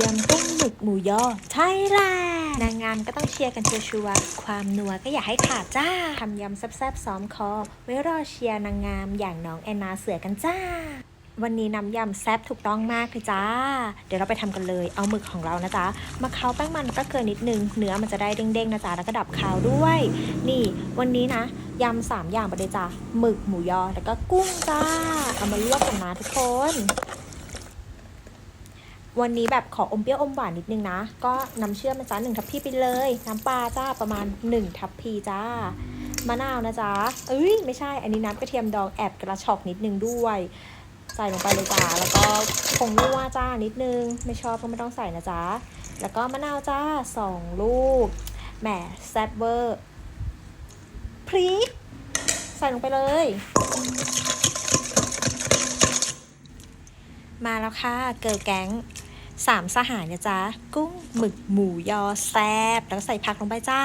ยำกุ้งหมึกหมูยอไทยแลนด์นางงามก็ต้องเชียร์กันชัวร์ๆความนัวก็อย่าให้ขาดจ้าทำยำแซ่บๆซ้อมคอ ไว้รอเชียร์นางงามอย่างน้องแอนนาเสือกันจ้า วันนี้น้ำยำแซ่บถูกต้องมากเลยจ้า เดี๋ยวเราไปทำกันเลย เอาหมึกของเรานะจ๊ะ มาเคล้าแป้งมันแล้วก็เกลือนิดนึง เนื้อมันจะได้เด้งๆนะจ๊ะ แล้วก็ดับคาวด้วย นี่ วันนี้นะยำสามอย่างไปเลยจ้ะหมึกหมูยอ แล้วก็กุ้งจ้า เอามาลวกกันนะทุกคน วันนี้แบบขออมเปรี้ยวอมหวานนิดนึงนะ ก็น้ำเชื่อมนะจ๊ะหนึ่งทัพพีไปเลย น้ำปลาจ้าประมาณ 1 ทัพพีจ้ามะนาวนะจ๊ะเอ้ยไม่ใช่อันนี้น้ำกระเทียมดองแอบกระชอกนิดนึงด้วยใส่ลงไปเลยจ้าแล้วก็ผงนัวจ้านิดนึง ไม่ชอบก็ไม่ต้องใส่นะจ๊ะแล้วก็มะนาวจ้าสองลูกแหมแซ่บเวอร์พริกใส่ลงไปเลย มาแล้วค่ะเกิร์ลแก๊ง สามสหายนะจ๊ะ กุ้งหมึกหมูยอแซบแล้วก็ใส่ผักลงไปจ้า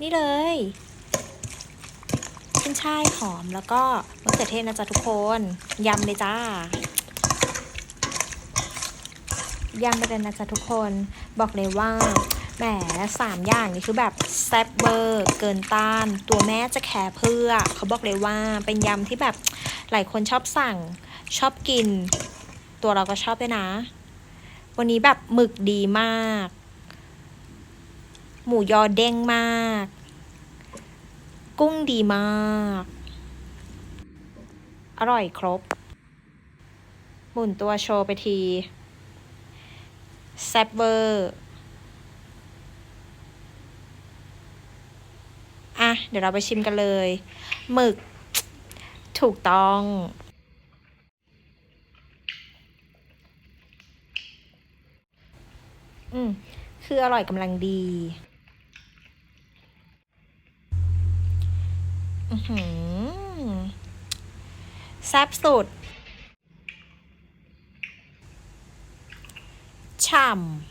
นี่เลยขึ้นช่ายหอมแล้วก็มะเขือเทศนะจ๊ะทุกคนยำเลยจ้ายำไปเลยนะจ๊ะทุกคนบอกเลยว่าแหมสามอย่างนี้คือแบบแซ่บเบอร์ เกินต้าน ตัวแม่จะแคร์เพื่อ เขาบอกเลยว่าเป็นยำที่แบบหลายคนชอบสั่งชอบกิน ตัวเราก็ชอบด้วยนะ วันนี้แบบหมึกดีมาก หมูยอเด้งมาก กุ้งดีมาก อร่อยครบ หมุนตัวโชว์ไปที แซบเวอร์อะ เดี๋ยวเราไปชิมกันเลย หมึกถูกต้อง อืมคืออร่อยกำลังดี อือหือแซ่บสุด ฉ่ำ